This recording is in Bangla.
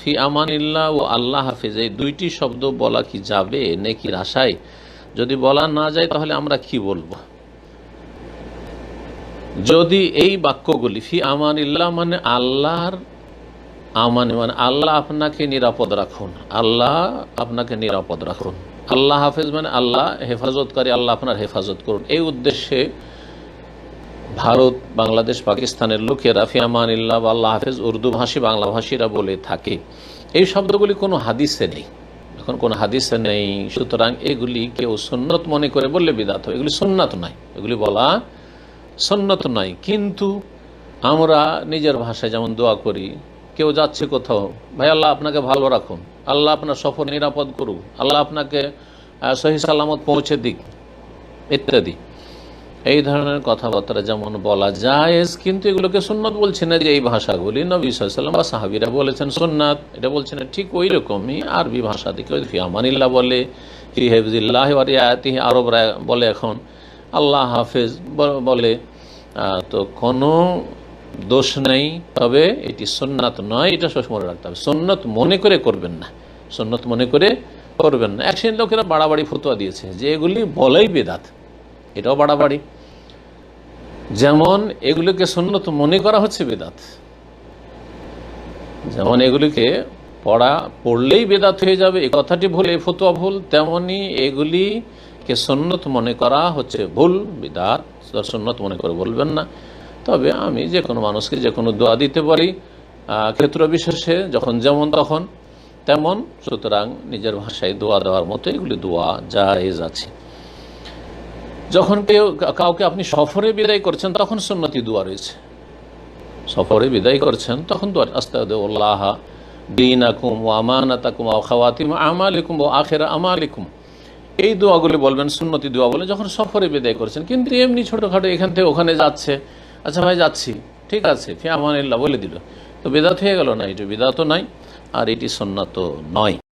ফি আমানিল্লাহ ও আল্লাহ হাফিজ, এই দুইটি শব্দ বলা কি যাবে নেকির আশায়? যদি বলা না যায়, তাহলে আমরা কি বলব? যদি এই বাক্যগুলি ফি আমানিল্লাহ মানে আল্লাহর আমানে মানে আল্লাহ আপনাকে নিরাপদ রাখুন, আল্লাহ আপনাকে নিরাপদ রাখুন, আল্লাহ হাফেজ মানে আল্লাহ হেফাজত হেফাজতকারী, আল্লাহ আপনার হেফাজত করুন, এই উদ্দেশ্যে ভারত, বাংলাদেশ, পাকিস্তানের লোকেরা ফিয়ামানিল্লাহ বা আল্লাহ হাফেজ, উর্দু ভাষী, বাংলা ভাষীরা বলে থাকে। এই শব্দগুলি কোনো হাদিসে নেই। এখন কোনো হাদিসে নেই। সুতরাং এগুলি কেউ সুন্নত মনে করে বললে বিদাত হবে। এগুলি সুন্নাত নয়। এগুলি বলা সন্নত নয়। কিন্তু আমরা নিজের ভাষায় যেমন দোয়া করি, কেউ যাচ্ছে কোথাও, ভাই আল্লাহ আপনাকে ভালো রাখুন। আল্লাহ আপনার সফর নিরাপদ করুক। আল্লাহ আপনাকে সহি সালামত পৌঁছে দিক, ইত্যাদি। এই ধরনের কথাবার্তা যেমন বলা যায় কিন্তু এগুলোকে সুন্নত বলছে না যে এই ভাষাগুলি নবী সাল্লাম বা সাহাবিরা বলেছেন সুন্নাত। এটা বলছে না ঠিক ওই রকমই আরবি ভাষা থেকে ফি আমানিল্লাহ বলে, ফি হেফজিল্লাহ আয়াতি আরবরা বলে এখন। আল্লাহ হাফেজ বলে তো কোনো দোষ নেই, তবে এটি সুন্নাত নয়, এটা মনে রাখতে হবে। সুন্নত মনে করে করবেন না, সুন্নত মনে করে করবেন না। এক লোকেরা বাড়াবাড়ি ফতোয়া দিয়েছে যে এগুলি বলাই বেদাত, এটাও বাড়াবাড়ি। যেমন এগুলিকে সুন্নত মনে করা হচ্ছে বেদাত। যেমন এগুলিকে পড়া, পড়লেই বেদাত হয়ে যাবে এই কথাটি ভুল এই ফতুয়া ভুল, তেমনি এগুলিকে সন্ন্যত মনে করা হচ্ছে ভুল, বিদাত সন্ন্যত মনে করে বলবেন না। তবে আমি যে কোনো মানুষকে যে কোনো দোয়া দিতে পারি ক্ষেত্র বিশেষে যখন যেমন তখন, তেমন, সুতরাং নিজের ভাষায় দোয়া দেওয়ার মতো এগুলি দোয়া জায়েজ আছে। যখন কেউ কাউকে আপনি সফরে বিদায় করছেন, তখন সুন্নতি দোয়া রয়েছে। সফরে বিদায় করছেন, তখন দোয়া আস্তাউল্লাহ দিন আকুম ও আমানাতাকুম ও খাওয়াতিম আমালিকুম ও আখেরা আমালিকুম। এই দোয়াগুলি বলবেন, সুন্নতি দোয়া বলে যখন সফরে বিদায় করছেন, কিন্তু এমনি ছোটোখাটো এখান থেকে ওখানে যাচ্ছে আচ্ছা ভাই যাচ্ছি, ঠিক আছে, ফি আমানিল্লাহ বলে দিল। তো বেদাত হয়ে গেল না, এটি বেদাতও নাই, আর এটি সন্ন্যত নয়।